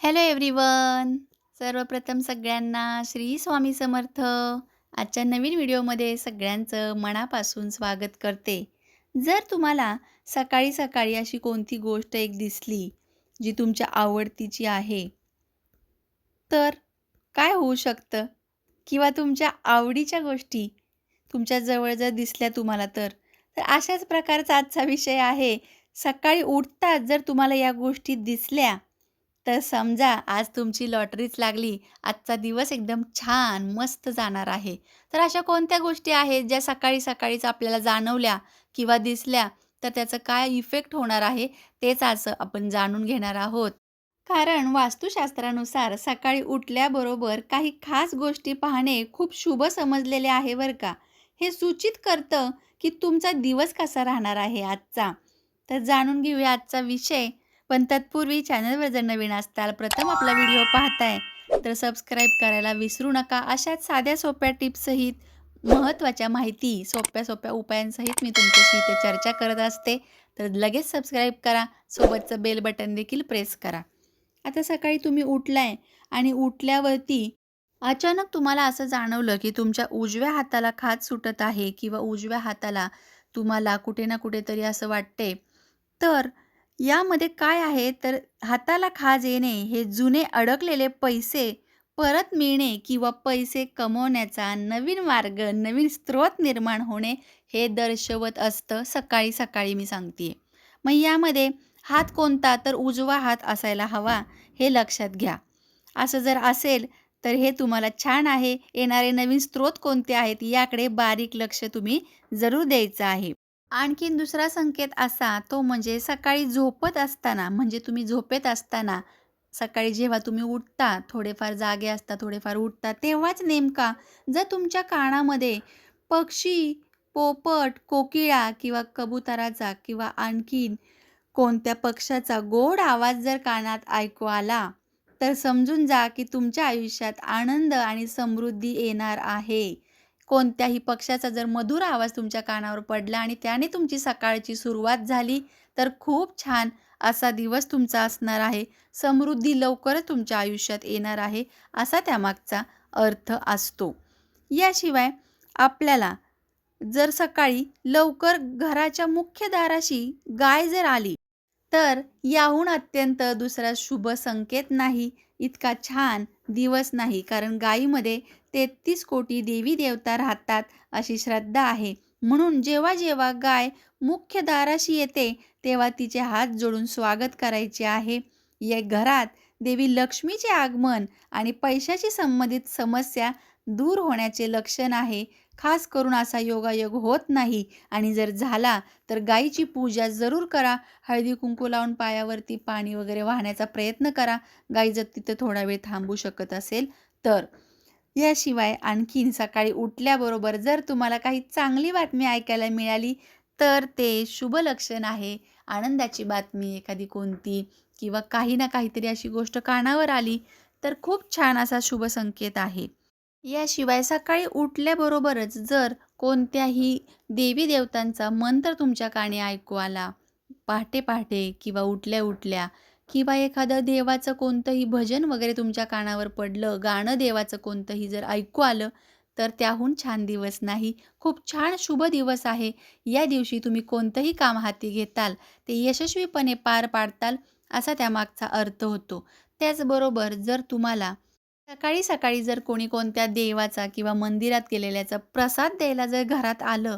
Hello everyone सर्वप्रथम सगळ्यांना श्री स्वामी समर्थ. आजच्या नवीन व्हिडिओमध्ये सगळ्यांचं मनापासून स्वागत करते. जर तुम्हाला सकाळी सकाळी अशी कोणती गोष्ट एक दिसली जी तुमच्या आवडतीची आहे तर काय होऊ शकतं? किंवा तुमच्या आवडीच्या गोष्टी तुमच्या जवळ जर दिसल्या तुम्हाला तर तर अशाच प्रकारचा आजचा विषय आहे. सकाळी उठताच जर तुम्हाला या गोष्टी दिसल्या तर समजा आज तुमची लॉटरीच लागली. आजचा दिवस एकदम छान, मस्त जाणार आहे. तर अशा कोणत्या गोष्टी आहेत ज्या सकाळी-सकाळीच आपल्याला जाणवल्या किंवा दिसल्या, तर त्याचं काय इफेक्ट होणार आहे, तेच आज आपण जाणून घेणार आहोत. कारण वास्तुशास्त्रानुसार सकाळी उठल्याबरोबर काही खास गोष्टी पाहणे खूप शुभ समजलेले आहे बरं का. हे सूचित करतं की तुमचा दिवस कसा राहणार आहे आजचा. तर जाणून घेऊया आजचा विषय. पण तत्पूर्वी चॅनलवर जर नवीन असताल, प्रथम आपला व्हिडिओ पाहताय, तर सबस्क्राईब करायला विसरू नका. अशाच साध्या सोप्या टिप्ससहित महत्त्वाच्या माहिती, सोप्या-सोप्या उपायांसहित मी तुमच्याशी इथे चर्चा करत असते. तर लगेच सबस्क्राईब करा. सोबतचं बेल बटन देखील प्रेस करा. आता सकाळी तुम्ही उठलाय आणि उठल्यावरती अचानक तुम्हाला असं जाणवलं की तुमच्या उजव्या हाताला खाज सुटत आहे किंवा उजव्या हाताला तुम्हाला कुठे ना कुठेतरी असं वाटते. तर यामध्ये काय आहे तर हाताला खाज येणे हे जुने अडकलेले पैसे परत मिळणे किंवा पैसे कमवण्याचा नवीन मार्ग, नवीन स्रोत निर्माण होणे हे दर्शवत असतं सकाळी सकाळी मी सांगते मग यामध्ये हात कोणता तर उजवा हात असायला हवा हे लक्षात घ्या. असं जर असेल तर हे तुम्हाला छान आहे. येणारे नवीन स्रोत कोणते आहेत याकडे बारीक लक्ष तुम्ही जरूर द्यायचं आहे. आणखीन दुसरा संकेत असा तो म्हणजे सकाळी झोपत असताना म्हणजे तुम्ही झोपेत असताना सकाळी जेव्हा तुम्ही उठता थोडेफार जागे असता थोडेफार उठता तेव्हाच नेमका जर तुमच्या कानामध्ये पक्षी पोपट कोकिळा किंवा कबुतराचा किंवा आणखीन कोणत्या पक्षाचा गोड आवाज जर कानात ऐकू आला तर समजून जा की तुमच्या आयुष्यात आनंद आणि समृद्धी येणार आहे. कोणत्याही पक्षाचा जर मधुर आवाज तुमच्या कानावर पडला आणि त्याने तुमची सकाळची सुरुवात झाली तर खूप छान असा दिवस तुमचा असणार आहे. समृद्धी लवकरच तुमच्या आयुष्यात येणार आहे असा त्यामागचा अर्थ असतो. याशिवाय आपल्याला जर सकाळी लवकर घराच्या मुख्य दाराशी गाय जर आली तर याहून अत्यंत दुसरा शुभ संकेत नाही. इतका छान दिवस नाही कारण गायीमध्ये तेहतीस कोटी देवी देवता राहतात अशी श्रद्धा आहे. म्हणून जेव्हा जेव्हा गाय मुख्य दाराशी येते तेव्हा तिचे हात जोडून स्वागत करायचे आहे. या घरात देवी लक्ष्मीचे आगमन आणि पैशाशी संबंधित समस्या दूर होण्याचे लक्षण आहे. खास करून असा योगायोग होत नाही. आणि जर झाला तर गाईची पूजा जरूर करा. हळदी कुंकू लावून पायावरती पाणी वगैरे वाहण्याचा प्रयत्न करा. गाई जर तिथं थोडा वेळ थांबू शकत असेल तर. याशिवाय आणखीन सकाळी उठल्याबरोबर जर तुम्हाला काही चांगली बातमी ऐकायला मिळाली तर ते शुभ लक्षण आहे. आनंदाची बातमी एखादी कोणती किंवा काही ना काहीतरी अशी गोष्ट कानावर आली तर खूप छान असा शुभ संकेत आहे. याशिवाय सकाळी उठल्याबरोबरच जर कोणत्याही देवी देवतांचा मंत्र तुमच्या कानी ऐकू आला पहाटे पहाटे किंवा उठल्या उठल्या किंवा एखादं देवाचं कोणतंही भजन वगैरे तुमच्या कानावर पडलं गाणं देवाचं कोणतंही जर ऐकू आलं तर त्याहून छान दिवस नाही. खूप छान शुभ दिवस आहे. या दिवशी तुम्ही कोणतंही काम हाती घेताल ते यशस्वीपणे पार पाडताल असा त्यामागचा अर्थ होतो. त्याचबरोबर जर तुम्हाला सकाळी सकाळी जर कोणी कोणत्या देवाचा किंवा मंदिरात गेलेल्याचा प्रसाद द्यायला जर घरात आलं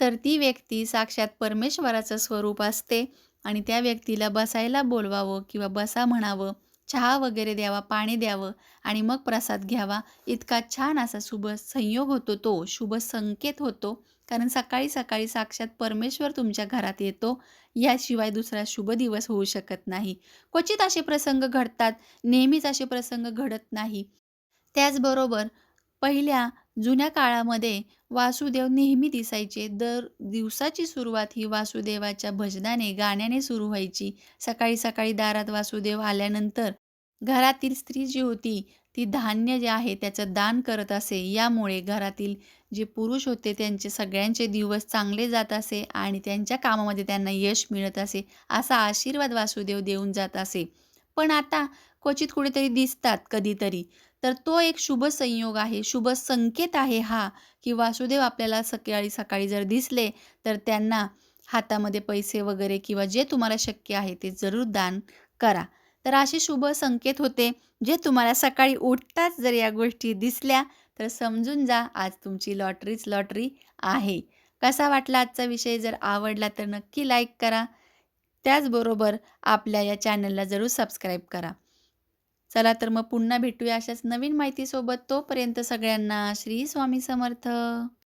तर ती व्यक्ती साक्षात परमेश्वराचं स्वरूप असते आणि त्या व्यक्तीला बसायला बोलवावं किंवा बसा म्हणावं चहा वगैरे द्यावा पाणी द्यावं आणि मग प्रसाद घ्यावा. इतका छान असा शुभ संयोग होतो तो शुभ संकेत होतो. कारण सकाळी सकाळी साक्षात परमेश्वर तुमच्या घरात येतो. याशिवाय दुसरा शुभ दिवस होऊ शकत नाही. क्वचित असे प्रसंग घडतात. नेहमीच असे प्रसंग घडत नाही. त्याचबरोबर पहिल्या जुन्या काळामध्ये वासुदेव नेहमी दिसायचे. दर दिवसाची सुरुवात ही वासुदेवाच्या भजनाने गाण्याने सुरू व्हायची. सकाळी सकाळी दारात वासुदेव आल्यानंतर घरातील स्त्री जी होती ती धान्य जे आहे त्याचं दान करत असे यामुळे घरातील जे पुरुष होते त्यांचे सगळ्यांचे दिवस चांगले जात असे आणि त्यांच्या कामामध्ये त्यांना यश मिळत असे असा आशीर्वाद वासुदेव देऊन जात असे पण आता क्वचित कुठेतरी दिसतात कधीतरी. तर तो एक शुभ संयोग आहे, शुभ संकेत आहे हा, की वासुदेव आपल्याला सकाळी-सकाळी जर दिसले, तर त्यांना हातामध्ये पैसे वगैरे किंवा जे तुम्हाला शक्य आहे ते जरूर दान करा. तर असे शुभ संकेत होते, जे तुम्हाला सकाळी उठताच जर या गोष्टी दिसल्या, तर समजून जा आज तुमची लॉटरीच लॉटरी आहे. कसा वाटला आजचा विषय? जर आवडला तर नक्की लाईक करा. त्याचबरोबर आपल्या या चॅनलला जरूर सबस्क्राईब करा. चला तर मग पुन्हा भेटूया अशाच नवीन माहितीसोबत. तोपर्यंत सगळ्यांना श्री स्वामी समर्थ.